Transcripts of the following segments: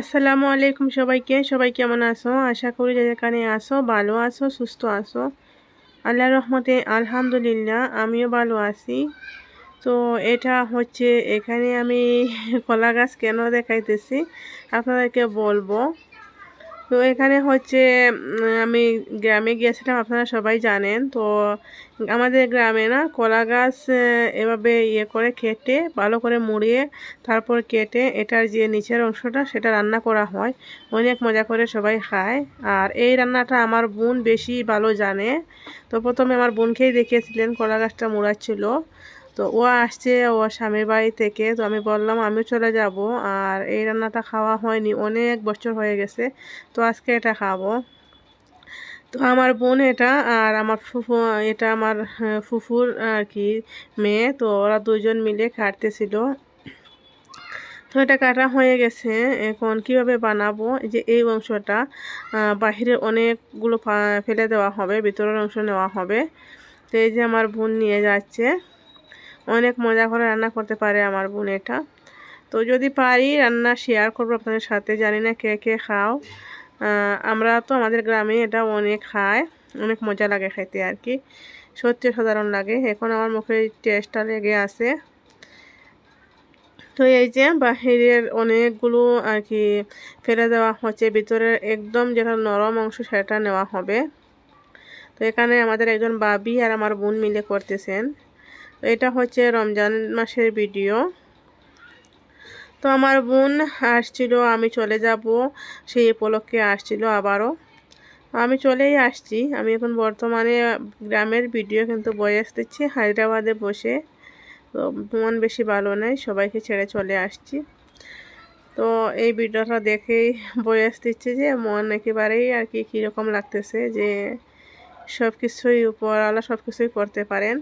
আসসালামু আলাইকুম সবাইকে। সবাই কেমন আসো আশা করি যে যেখানে আসো ভালো আসো সুস্থ আসো আল্লাহ রহমতে আলহামদুলিল্লাহ, আমিও ভালো আছি। তো এটা হচ্ছে এখানে আমি কলা গাছ কেন দেখাইতেছি, আপনাদেরকে বলব। তো এখানে হচ্ছে আমি গ্রামে গিয়েছিলাম, আপনারা সবাই জানেন। তো আমাদের গ্রামে না কলা গাছ এভাবে ইয়ে করে কেটে, ভালো করে মুড়িয়ে, তারপর কেটে এটার যে নিচের অংশটা, সেটা রান্না করা হয়। অনেক মজা করে সবাই খায়। আর এই রান্নাটা আমার বোন বেশি ভালো জানে। তো প্রথমে আমার বোনকেই দেখিয়েছিলেন, কলা গাছটা মুড়াচ্ছিল। তো ও আসছে ও স্বামীর বাড়ি থেকে। তো আমি বললাম আমিও চলে যাব। আর এই রান্নাটা খাওয়া হয়নি অনেক বছর হয়ে গেছে। তো আজকে এটা খাব। তো আমার বোন এটা আর আমার ফুফু এটা আমার হ্যাঁ, ফুফুর আর কি মেয়ে। তো ওরা দুজন মিলে কাটতেছিল। তো এটা কাটা হয়ে গেছে। এখন কীভাবে বানাবো? যে এই অংশটা বাহিরে অনেকগুলো ফেলে দেওয়া হবে ভিতরের অংশ নেওয়া হবে। তো এই যে আমার বোন নিয়ে যাচ্ছে। অনেক মজা করে রান্না করতে পারে আমার বোন এটা। তো যদি পারি রান্না শেয়ার করব আপনাদের সাথে। জানি না কে কে খাও। আমরা তো আমাদের গ্রামে এটা অনেক খায়। অনেক মজা লাগে খাইতে আর কি। সত্যি সাধারণ লাগে। এখন আমার মুখে টেস্টটা লেগে আছে। তো এই যে বাহিরের অনেকগুলো আর কি ফেলে দেওয়া হচ্ছে। ভিতরের একদম যেটা নরম অংশ সেটা নেওয়া হবে। তো এখানে আমাদের একজন বাবি আর আমার বোন মিলে করতেছেন। এটা হচ্ছে রমজান মাসের ভিডিও। তো আমার বোন আসছিল, আমি চলে যাব। সেই উপলক্ষে আসছিল আবারও। আমি চলেই আসছি। আমি এখন বর্তমানে গ্রামের ভিডিও কিন্তু বয়ে আসতেছি, হায়দ্রাবাদে বসে। তো মন বেশি ভালো নেই, সবাইকে ছেড়ে চলে আসছি। তো এই ভিডিওটা দেখেই বয়স দিচ্ছে যে মন একেবারেই আর কি কীরকম লাগতেছে যে সব কিছুই উপরওয়ালা সব কিছুই করতে পারেন।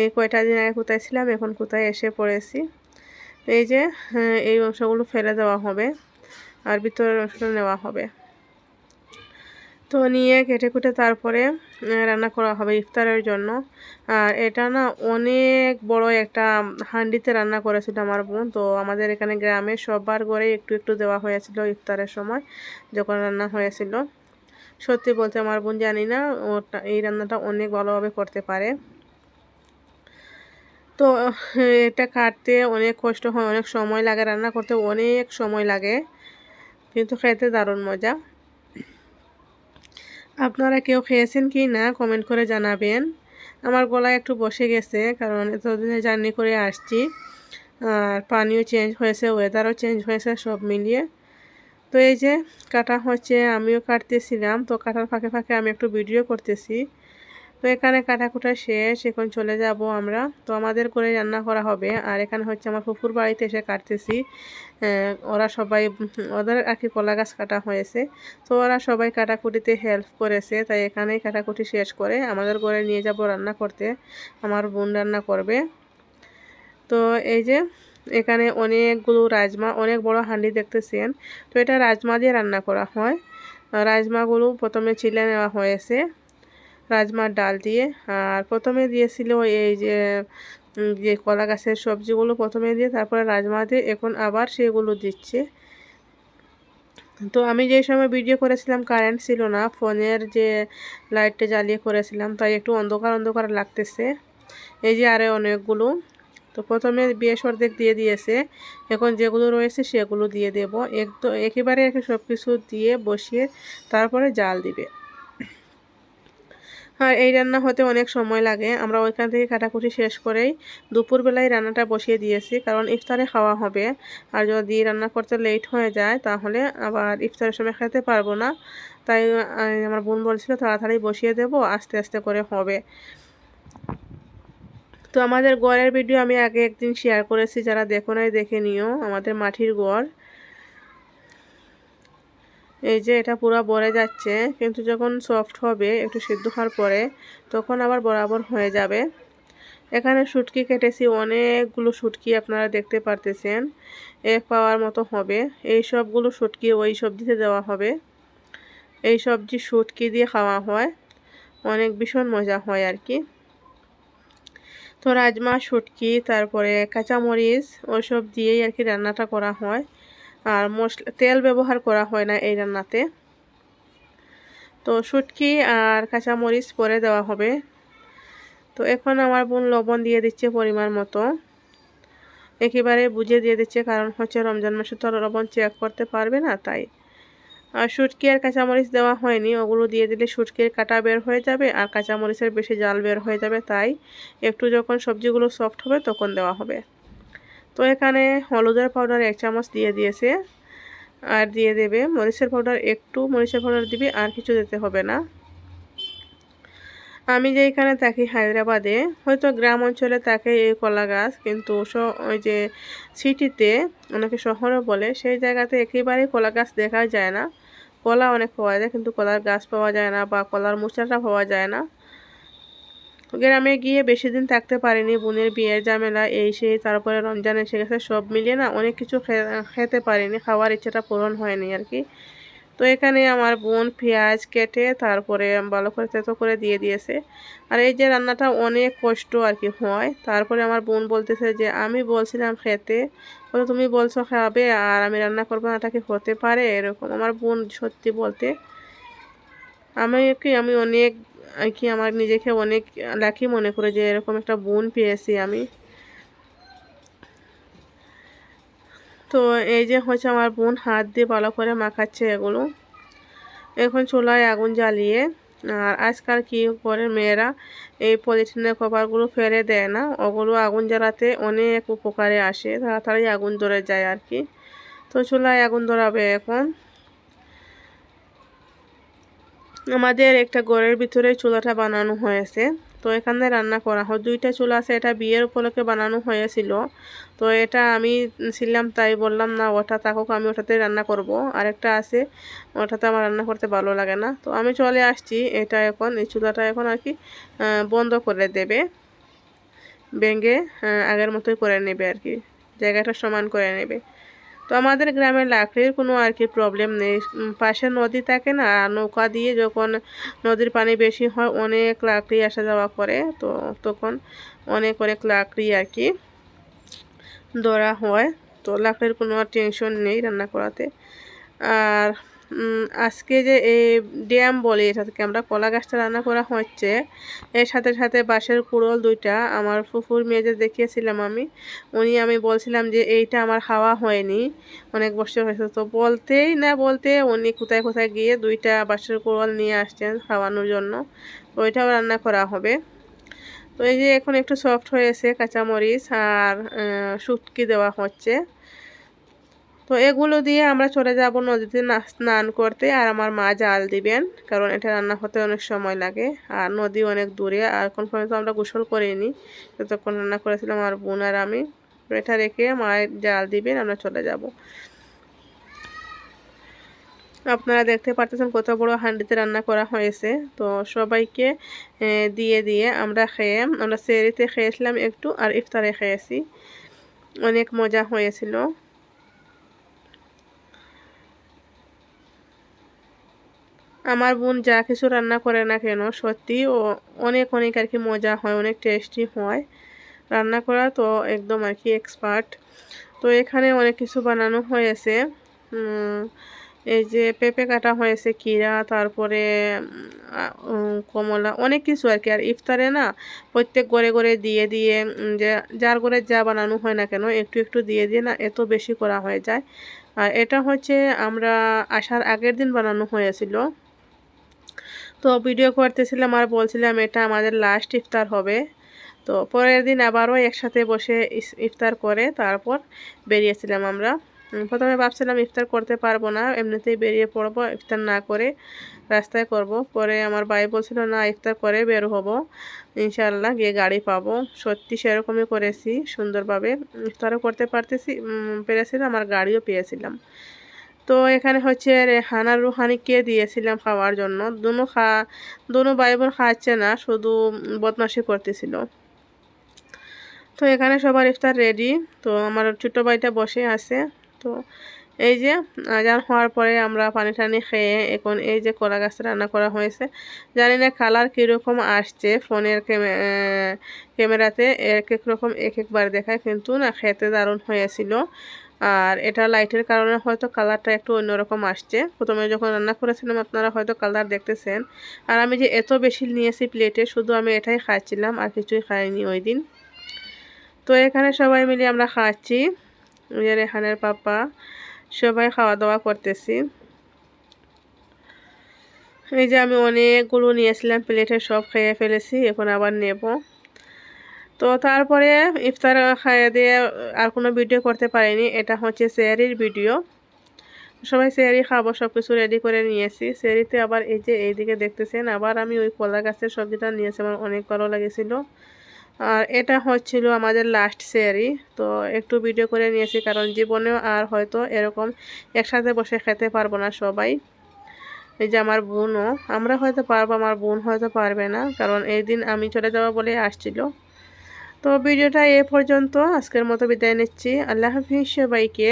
এই কয়টা দিন আগে কোথায় ছিলাম এখন কোথায় এসে পড়েছি। এই যে হ্যাঁ, এই অংশগুলো ফেলে দেওয়া হবে আর ভিতরের অংশটা নেওয়া হবে। তো নিয়ে কেটে কুটে তারপরে রান্না করা হবে ইফতারের জন্য। আর এটা না অনেক বড় একটা হান্ডিতে রান্না করেছিল আমার বোন। তো আমাদের এখানে গ্রামে সবার ঘরে একটু একটু দেওয়া হয়েছিল ইফতারের সময় যখন রান্না হয়েছিল। সত্যি বলতে আমার বোন জানি না ওটা এই রান্নাটা অনেক ভালোভাবে করতে পারে। তো, এটা কাটতে অনেক কষ্ট হয়, অনেক সময় লাগে, রান্না করতে অনেক সময় লাগে, কিন্তু খেতে দারুণ মজা। আপনারা কেউ খেয়েছেন কি না, কমেন্ট করে জানাবেন। আমার গলায় একটু বসে গেছে, কারণ এতদিনে জার্নি করে আসছি, আর পানিও চেঞ্জ হয়েছে ওয়েদারও চেঞ্জ হয়েছে, সব মিলিয়ে। তো এই যে, কাটা হচ্ছে, আমিও কাটতেছিলাম, তো কাটার ফাঁকে ফাঁকে আমি একটু ভিডিও করতেছি। তো এখানে কাটাকুটা শেষ, এখন চলে যাব আমরা। তো আমাদের করে রান্না করা হবে। আর এখানে হচ্ছে আমার ফুফুর বাড়িতে এসে কাটতেছি। ওরা সবাই, ওদের আর কি কলা গাছ কাটা হয়েছে। তো ওরা সবাই কাটাকুটিতে হেল্প করেছে, তাই এখানেই কাটাকুটি শেষ করে আমাদের ঘরে নিয়ে যাব রান্না করতে। আমার বোন রান্না করবে। তো এই যে, এখানে অনেকগুলো রাজমা, অনেক বড় হাঁডি দেখতেছেন। তো এটা রাজমা দিয়ে রান্না করা হয়। রাজমাগুলো প্রথমে ছিলে নেওয়া হয়েছে। রাজমার ডাল দিয়ে। আর প্রথমে দিয়েছিল এই যে যে কলা গাছের সবজিগুলো প্রথমে দিয়ে, তারপরে রাজমা দিয়ে, এখন আবার সেগুলো দিচ্ছে। তো আমি যে সময় ভিডিও করেছিলাম কারেন্ট ছিল না, ফোনের যে লাইটটা জ্বালিয়ে করেছিলাম, তাই একটু অন্ধকার অন্ধকার লাগতেছে। এই যে আরে অনেকগুলো। তো প্রথমে বিয়ে অর্ধেক দিয়ে দিয়েছে। এখন যেগুলো রয়েছে, সেগুলো দিয়ে দেব। একদম একেবারে একে সব কিছু দিয়ে বসিয়ে, তারপরে জাল দিবে। আর এই রান্না হতে অনেক সময় লাগে। আমরা ওইখান থেকে কাটাকুটি শেষ করেই দুপুরবেলায় রান্নাটা বসিয়ে দিয়েছি, কারণ ইফতারে খাওয়া হবে। আর যদি রান্না করতে লেট হয়ে যায়, তাহলে আবার ইফতারের সময় খেতে পারব না। তাই আমার বোন বলছিল, তাড়াতাড়ি বসিয়ে দেব, আস্তে আস্তে করে হবে। তো আমাদের গড়ের ভিডিও আমি আগে একদিন শেয়ার করেছি, যারা দেখো নাই, দেখে নিও। আমাদের মাটির গড়। এই যে এটা পুরো বড়ে যাচ্ছে, কিন্তু যখন সফট হবে, একটু সিদ্ধ হওয়ার পরে তখন আবার বরাবর হয়ে যাবে। এখানে শুটকি কেটেছি, অনেকগুলো শুটকি আপনারা দেখতে পারতেছেন, এক পাওয়ার মতো হবে। এই সবগুলো শুটকি ওই সবজিতে দেওয়া হবে। এই সবজি শুটকি দিয়ে খাওয়া হয়, অনেক ভীষণ মজা হয় আর কি। তো রাজমা, শুটকি, তারপরে কাঁচামরিচ ওসব দিয়েই আর কি রান্নাটা করা হয়। আর মশলা, তেল ব্যবহার করা হয় না এই রান্নাতে। তো শুটকি আর কাঁচামরিচ পরে দেওয়া হবে। তো এখন আমার বোন লবণ দিয়ে দিচ্ছে পরিমাণ মতো। একেবারে বুঝে দিয়ে দিচ্ছে কারণ হচ্ছে রমজান মাসে তো লবণ চেক করতে পারবে না, তাই। আর শুটকি আর কাঁচামরিচ দেওয়া হয়নি, ওগুলো দিয়ে দিলে শুটকির কাটা বের হয়ে যাবে আর কাঁচামরিচের বেশি জাল বের হয়ে যাবে, তাই একটু যখন সবজিগুলো সফট হবে তখন দেওয়া হবে। তো এখানে হলুদের পাউডার এক চামচ দিয়ে দিয়েছে। আর দিয়ে দেবে মরিচের পাউডার একটু মরিচের পাউডার দিবি, আর কিছু দিতে হবে না। আমি যে এখানে থাকি হায়দ্রাবাদে, হয়তো গ্রাম অঞ্চলে থাকে এই কলা গাছ, কিন্তু ওই যে সিটিতে, অনেকে শহরে বলে, সেই জায়গাতে একেবারেই কলা গাছ দেখা যায় না। কলা অনেক পাওয়া যায়, কিন্তু কলার গাছ পাওয়া যায় না বা কলার মোচাটা পাওয়া যায় না। গ্রামে গিয়ে বেশি দিন থাকতে পারিনি। বোনের বিয়ের ঝামেলা, এই সেই, তারপরে রমজান এসে গেছে, সব মিলিয়ে না অনেক কিছু খেতে পারিনি, খাওয়ার ইচ্ছাটা পূরণ হয়নি আর কি। তো এখানে আমার বোন পেঁয়াজ কেটে তারপরে ভালো করে তেতো করে দিয়ে দিয়েছে। আর এই যে রান্নাটা অনেক কষ্ট আর কি হয়। তারপরে আমার বোন বলতেছে যে, আমি বলছিলাম খেতে, বলে তুমি বলছো খাবে আর আমি রান্না করব না কি হতে পারে? এরকম। আমার বোন সত্যি বলতে, আমি কি, আমি অনেক কি আমার নিজেকে অনেক লাকি মনে করে যে এরকম একটা বোন পেয়েছি আমি। তো এই যে হচ্ছে আমার বোন হাত দিয়ে ভালো করে মাখাচ্ছে এগুলো। এখন চুলায় আগুন জ্বালিয়ে, আর আজকাল কি করে মেয়েরা এই পলিথিনের কভারগুলো ফেলে দেয় না? ওগুলো আগুন জ্বালাতে অনেক উপকারে আসে, তাড়াতাড়ি আগুন ধরে যায় আর কি। তো চুলায় আগুন ধরাবে এখন। আমাদের একটা ঘরের ভিতরে চুলাটা বানানো হয়েছে। তো এখানে রান্না করা হয়। দুইটা চুলা আছে, এটা বিয়ের উপলক্ষে বানানো হয়েছিল। তো এটা আমি ছিলাম, তাই বললাম, না, ওটা থাকুক, আমি ওটাতে রান্না করব। আরেকটা আছে, ওটাতে আমার রান্না করতে ভালো লাগে না। তো আমি চলে আসছি, এটা এখন, এই চুলাটা এখন আর কি বন্ধ করে দেবে। ভেঙে আগের মতোই করে নেবে আর কি, জায়গাটা সমান করে নেবে। তো আমাদের গ্রামে লাকড়ির কোনো আর কি প্রবলেম নেই। পাশে নদী থাকে না, আর নৌকা দিয়ে যখন নদীর পানি বেশি হয়, অনেক লাকড়ি আসা যাওয়া করে। তো তখন অনেক অনেক লাকড়ি আর কি ধরা হয়। তো লাকড়ির কোনো টেনশন নেই রান্না করাতে। আর আজকে যে এই ড্যাম বলি এটা থেকে আমরা কলা গাছটা রান্না করা হচ্ছে, এর সাথে সাথে বাঁশের কুড়োল দুইটা, আমার ফুফুর মেয়েদের দেখিয়েছিলাম আমি, উনি আমি বলছিলাম যে এইটা আমার খাওয়া হয়নি, অনেক বছর হয়েছে। তো বলতেই না বলতে উনি কোথায় কোথায় গিয়ে দুইটা বাঁশের কুড়োল নিয়ে আসছেন খাওয়ানোর জন্য ওইটাও রান্না করা হবে। তো এই যে এখন একটু সফট হয়েছে কাঁচামরিচ আর শুটকি দেওয়া হচ্ছে। তো এগুলো দিয়ে আমরা চলে যাব নদীতে স্নান করতে আর আমার মা জাল দিবেন, কারণ এটা রান্না হতে অনেক সময় লাগে। আর নদী অনেক দূরে, আর এখন পর্যন্ত আমরা গোসল করিনি। যতক্ষণ রান্না করেছিলাম আমার বোন আর আমি এটা রেখে মায়ের জাল দিবেন, আমরা চলে যাব। আপনারা দেখতে পাচ্ছেন কত বড় হান্ডিতে রান্না করা হয়েছে। তো সবাইকে দিয়ে দিয়ে আমরা খেয়ে, আমরা সেরিতে খেয়েছিলাম একটু, আর ইফতারে খেয়েছি। অনেক মজা হয়েছিল। আমার বোন যা কিছু রান্না করে না কেন, সত্যি ও অনেক অনেক আর কি মজা হয়, অনেক টেস্টি হয়। রান্না করা তো একদম আর কি এক্সপার্ট তো এখানে অনেক কিছু বানানো হয়েছে। এই যে পেঁপে কাটা হয়েছে, কিরা, তারপরে কমলা, অনেক কিছু আর কি। আর ইফতারে না প্রত্যেক ঘরে ঘরে দিয়ে দিয়ে যে যার ঘরে যা বানানো হয় না কেন, একটু একটু দিয়ে দিয়ে না এত বেশি করা হয়ে যায়। আর এটা হচ্ছে আমরা আসার আগের দিন বানানো হয়েছিল। তো ভিডিও করতেছিলাম আর বলছিলাম, এটা আমাদের লাস্ট ইফতার হবে। তো পরের দিন আবারও একসাথে বসে ইফতার করে তারপর বেরিয়েছিলাম আমরা। প্রথমে ভাবছিলাম ইফতার করতে পারব না, এমনিতেই বেরিয়ে পড়ব, ইফতার না করে রাস্তায় করব। পরে আমার ভাই বলছিল, না, ইফতার করে বের হব। ইনশাল্লাহ গিয়ে গাড়ি পাবো। সত্যি সেরকমই করেছি, সুন্দরভাবে ইফতারও করতে পারতেছি পেরেছিলাম আর গাড়িও পেয়েছিলাম। তো এখানে হচ্ছে রেহান রুহানিকে দিয়েছিলাম খাওয়ার জন্য? দুনো খা, দুনো ভাই বোন খাচ্ছে না, শুধু বদমাসি করতেছিল। তো এখানে সবার ইফতার রেডি তো আমার ছোটো ভাইটা বসে আছে। তো এই যে, আজান হওয়ার পরে আমরা পানি টানি খেয়ে এখন এই যে কলা গাছ রান্না করা হয়েছে। জানি না কালার কীরকম আসছে, ফোনের ক্যামেরাতে এক এক রকম এক একবার দেখায়, কিন্তু না খেতে দারুণ হয়েছিল। আর এটা লাইটের কারণে হয়তো কালারটা একটু অন্যরকম আসছে। প্রথমে যখন রান্না করেছিলাম, আপনারা হয়তো কালার দেখতেছেন। আর আমি যে এত বেশি নিয়েছি প্লেটে শুধু আমি এটাই খাচ্ছিলাম, আর কিছুই খাইনি ওই দিন। তো এখানে সবাই মিলে আমরা খাচ্ছি। রেহানের পাপা, সবাই খাওয়া দাওয়া করতেছি। এই যে আমি অনেকগুলো নিয়েছিলাম প্লেটে সব খেয়ে ফেলেছি, এখন আবার নেব। তো তারপরে ইফতার খাইয়ে দিয়ে আর কোনো ভিডিও করতে পারিনি। এটা হচ্ছে সেয়ারির ভিডিও। সবাই সেয়ারি খাব সব কিছু রেডি করে নিয়েছি। সেয়ারিতে আবার এই যে এইদিকে দেখতেছেন, আবার আমি ওই কলা গাছের সবজিটা নিয়েছি, আমার অনেক ভালো লেগেছিল। আর এটা হচ্ছিল আমাদের লাস্ট সেয়ারি তো একটু ভিডিও করে নিয়েছি, কারণ জীবনেও আর হয়তো এরকম একসাথে বসে খেতে পারব না সবাই। এই যে আমার বোনও, আমরা হয়তো পারব, আমার বোন হয়তো পারবে না, কারণ এই দিন আমি চলে যাব বলে আসছিল। তো ভিডিওটা এ পর্যন্ত। আজকের মতো বিদায় নিচ্ছি। আল্লাহ হাফিজ সবাইকে।